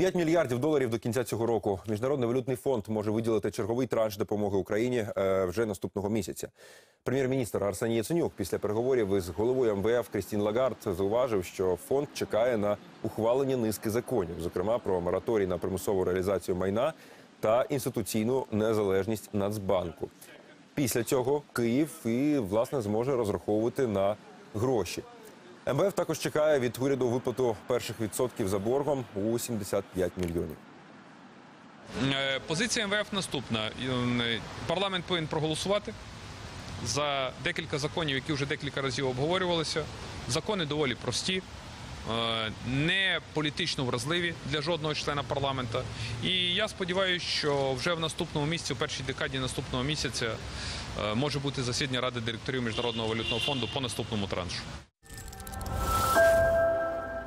5 мільярдів доларів до кінця цього року. Міжнародний валютний фонд може виділити черговий транш допомоги Україні е, вже наступного місяця. Прем'єр-міністр Арсеній Яценюк після переговорів із головою МВФ Крістін Лагард зауважив, що фонд чекає на ухвалення низки законів, зокрема про мораторій на примусову реалізацію майна та інституційну незалежність Нацбанку. Після цього Київ і власне зможе розраховувати на гроші. МВФ також чекає від уряду виплату перших відсотків за боргом у 75 мільйонів. Е, Позиція МВФ наступна. Е, Парламент повинен проголосувати за декілька законів, які вже декілька разів обговорювалися. Закони доволі прості, е, не політично вразливі для жодного члена парламента. І я сподіваюся, що вже в наступному місяці, у першій декаді наступного місяця, може бути засідання ради директорів Міжнародного валютного фонду по наступному траншу.